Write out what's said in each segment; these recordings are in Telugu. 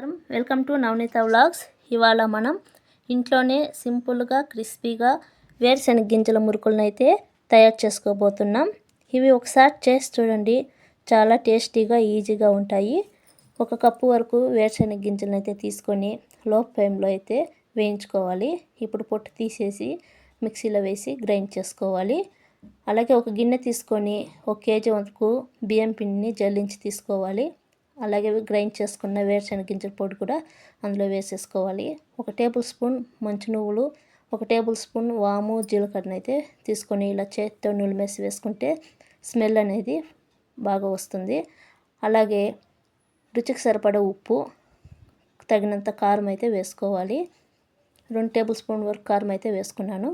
నమస్కారం. Welcome to Navaneetha vlogs. ఇవాళ మనం ఇంట్లోనే సింపుల్గా క్రిస్పీగా వేరుశనగ గింజల మురుకులను అయితే తయారు చేసుకోబోతున్నాం. ఇవి ఒకసారి చేసి చూడండి. చాలా టేస్టీగా ఈజీగా ఉంటాయి. ఒక కప్పు వరకు వేరుశనగ గింజలను అయితే తీసుకొని లో ఫ్లేమ్లో అయితే వేయించుకోవాలి. ఇప్పుడు పొట్టు తీసేసి మిక్సీలో వేసి గ్రైండ్ చేసుకోవాలి. అలాగే ఒక గిన్నె తీసుకొని ఒక కేజీ వరకు బియ్యం పిండిని జల్లించి తీసుకోవాలి. అలాగే గ్రైండ్ చేసుకున్న వేరుశనగ గింజల పొడి కూడా అందులో వేసేసుకోవాలి. ఒక టేబుల్ స్పూన్ మంచి నువ్వులు ఒక టేబుల్ స్పూన్ వాము జీలకర్రను అయితే తీసుకొని ఇలా చేతితో నులిమేసి వేసుకుంటే స్మెల్ అనేది బాగా వస్తుంది. అలాగే రుచికి సరిపడే ఉప్పు తగినంత కారం అయితే వేసుకోవాలి. రెండు టేబుల్ స్పూన్ వరకు కారం అయితే వేసుకున్నాను.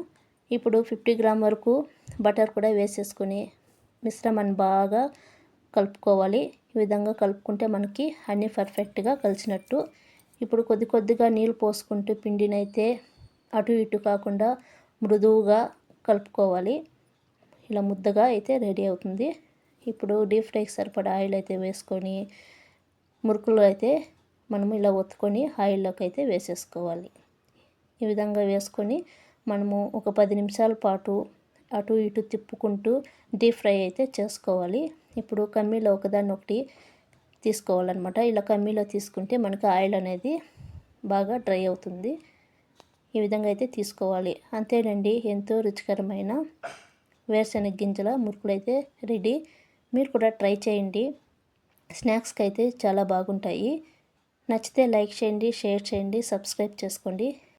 ఇప్పుడు ఫిఫ్టీ గ్రామ్ వరకు బటర్ కూడా వేసేసుకొని మిశ్రమాన్ని బాగా కలుపుకోవాలి. ఈ విధంగా కలుపుకుంటే మనకి అన్నీ పర్ఫెక్ట్గా కలిసినట్టు. ఇప్పుడు కొద్ది కొద్దిగా నీళ్ళు పోసుకుంటూ పిండినైతే అటు ఇటు కాకుండా మృదువుగా కలుపుకోవాలి. ఇలా ముద్దగా అయితే రెడీ అవుతుంది. ఇప్పుడు డీప్ ఫ్రైకి సరిపడా ఆయిల్ అయితే వేసుకొని మురుకులు అయితే మనము ఇలా ఒత్తుకొని ఆయిల్లోకి అయితే వేసేసుకోవాలి. ఈ విధంగా వేసుకొని మనము ఒక పది నిమిషాల పాటు అటు ఇటు తిప్పుకుంటూ డీప్ ఫ్రై అయితే చేసుకోవాలి. ఇప్పుడు కమ్మీలో ఒకదాన్ని ఒకటి తీసుకోవాలన్నమాట. ఇలా కమ్మీలో తీసుకుంటే మనకు ఆయిల్ అనేది బాగా డ్రై అవుతుంది. ఈ విధంగా అయితే తీసుకోవాలి. అంతేనండి ఎంతో రుచికరమైన వేరుశనగ గింజల మురుకులు అయితే రెడీ. మీరు కూడా ట్రై చేయండి. స్నాక్స్కి అయితే చాలా బాగుంటాయి. నచ్చితే లైక్ చేయండి షేర్ చేయండి సబ్స్క్రైబ్ చేసుకోండి.